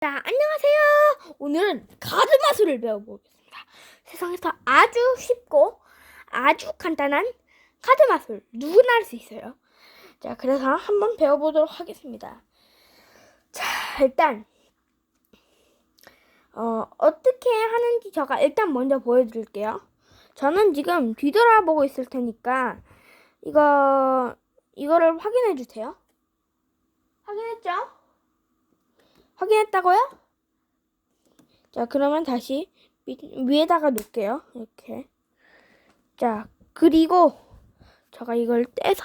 자, 안녕하세요. 오늘은 카드 마술을 배워보겠습니다. 세상에서 아주 쉽고 아주 간단한 카드 마술 누구나 할 수 있어요. 자, 그래서 한번 배워보도록 하겠습니다. 자, 일단 어, 어떻게 하는지 제가 일단 먼저 보여드릴게요. 저는 지금 뒤돌아보고 있을 테니까 이거 이거를 확인해 주세요. 확인했죠? 확인했다고요? 자, 그러면 다시 위, 위에다가 놓을게요. 이렇게. 자, 그리고 제가 이걸 떼서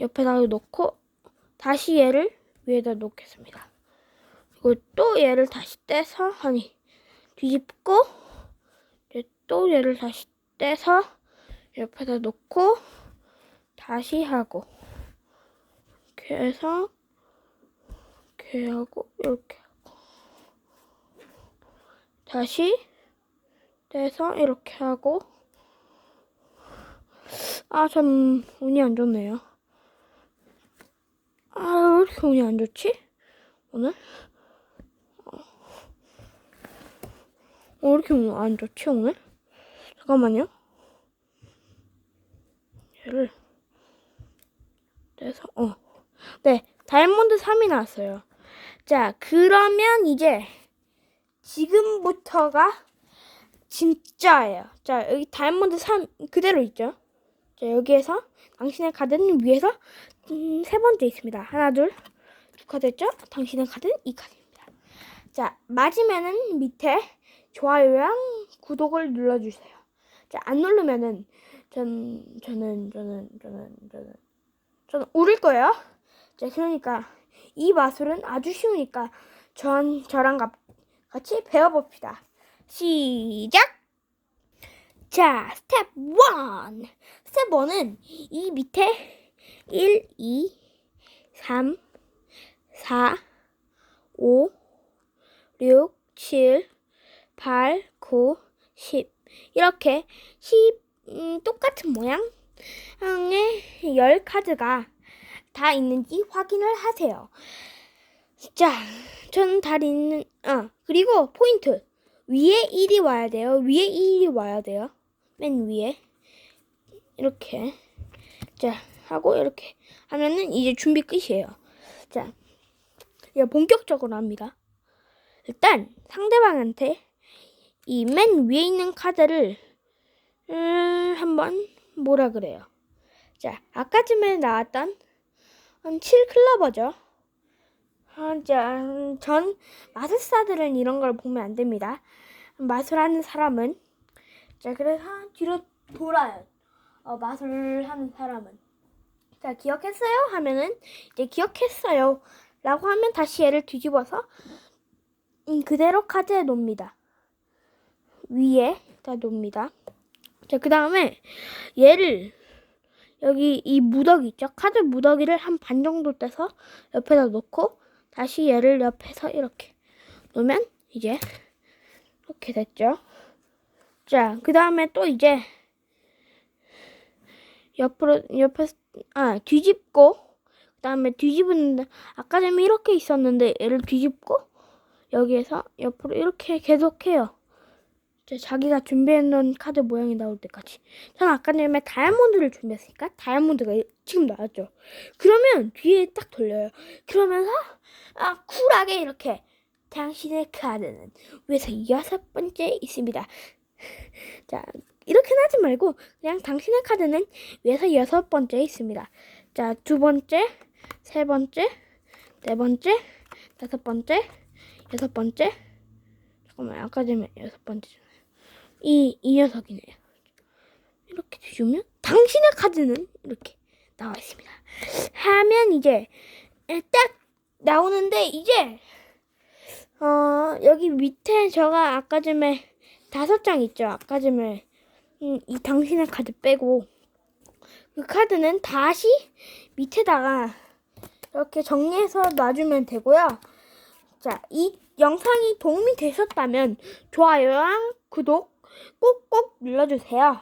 옆에다가 놓고 다시 얘를 위에다 놓겠습니다. 그리고 또 얘를 다시 떼서 아니 뒤집고 또 얘를 다시 떼서 옆에다 놓고 다시 하고 이렇게 해서 이렇게 하고 이렇게 하고 다시 떼서 이렇게 하고 아 참 운이 안 좋네요. 아 왜 이렇게 운이 안 좋지? 오늘? 어, 왜 이렇게 운안 좋지 오늘? 잠깐만요. 얘를 떼서 어. 네, 다이아몬드 3이 나왔어요. 자, 그러면 이제 지금부터가 진짜예요. 자, 여기 다이아몬드 3 그대로 있죠? 자, 여기에서 당신의 카드는 위에서 음, 세 번째 있습니다. 하나, 둘, 두 카드 있죠? 당신의 카드는 이 카드입니다. 자, 맞으면은 밑에 좋아요랑 구독을 눌러주세요. 자, 안 누르면은 전, 저는, 저는, 저는, 저는, 저는 울을 거예요. 자, 그러니까 이 마술은 아주 쉬우니까 전 저랑 가- 같이 배워봅시다. 시작! 자, 스텝 1! 스텝 1은 이 밑에 1, 2, 3, 4, 5, 6, 7, 8, 9, 10 이렇게 10 음, 똑같은 모양의 10카드가 다 있는지 확인을 하세요. 자, 저는 다 있는, 아, 그리고 포인트. 위에 1이 와야 돼요. 위에 1이 와야 돼요. 맨 위에. 이렇게. 자, 하고 이렇게 하면은 이제 준비 끝이에요. 자, 이제 본격적으로 합니다. 일단 상대방한테 이 맨 위에 있는 카드를 음, 한번 뭐라 그래요. 자, 아까 전에 나왔던 한 7클러버죠. 아, 자, 음, 전 마술사들은 이런 걸 보면 안 됩니다. 마술하는 사람은 자, 그래서 뒤로 돌아요. 어, 마술하는 사람은 자, 기억했어요? 하면은 이제 기억했어요. 라고 하면 다시 얘를 뒤집어서 음, 그대로 카드에 놓습니다. 위에 다 놓습니다. 자, 그 다음에 얘를 여기 이 무더기 있죠? 카드 무더기를 한 반 정도 떼서 옆에다 놓고 다시 얘를 옆에서 이렇게 놓으면 이제 이렇게 됐죠? 자, 그 다음에 또 이제 옆으로 옆에 아 뒤집고 그 다음에 뒤집은 아까 전에 이렇게 있었는데 얘를 뒤집고 여기에서 옆으로 이렇게 계속해요. 자기가 준비해놓은 카드 모양이 나올 때까지. 저는 아까 전에 다이아몬드를 준비했으니까 다이아몬드가 지금 나왔죠. 그러면 뒤에 딱 돌려요. 그러면서 아 쿨하게 이렇게 당신의 카드는 위에서 여섯 번째 있습니다. 자 이렇게는 하지 말고 그냥 당신의 카드는 위에서 여섯 번째 있습니다. 자 두 번째, 세 번째, 네 번째, 다섯 번째, 여섯 번째. 잠깐만 아까 전에 여섯 번째잖아요. 이, 이 녀석이네요. 이렇게 뒤주면 당신의 카드는 이렇게 나와 있습니다. 하면 이제 딱 나오는데 이제 어 여기 밑에 제가 아까 전에 다섯 장 있죠. 아까 전에 음, 이 당신의 카드 빼고 그 카드는 다시 밑에다가 이렇게 정리해서 놔주면 되고요. 자, 이 영상이 도움이 되셨다면 좋아요랑 구독 꼭꼭 눌러주세요.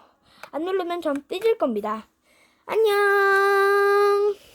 안 누르면 전 삐질 겁니다. 안녕.